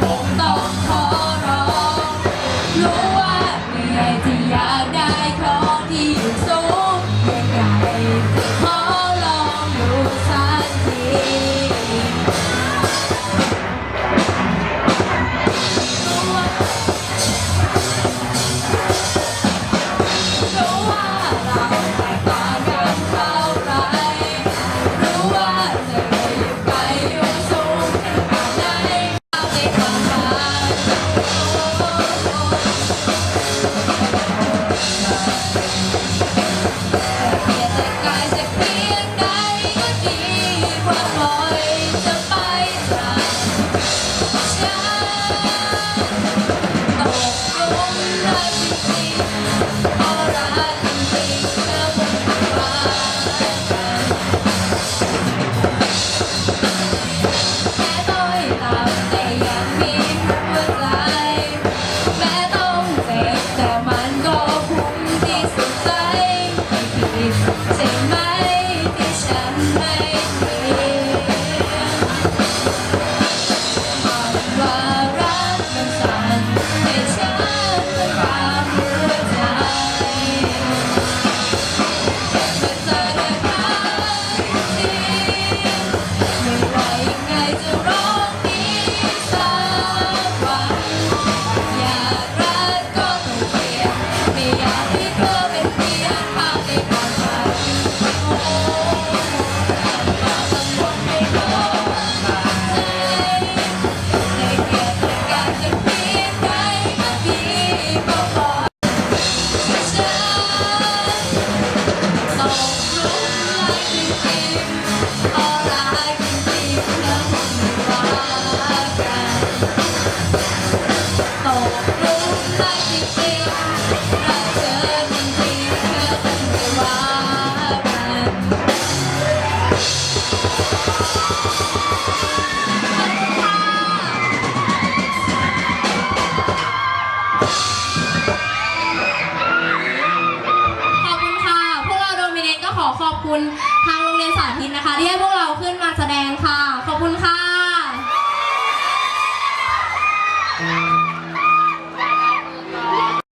복덕터 ขอบคุณทางโรงเรียนสาธิตนะคะ ที่ให้พวกเราขึ้นมาแสดงค่ะ ขอบคุณค่ะ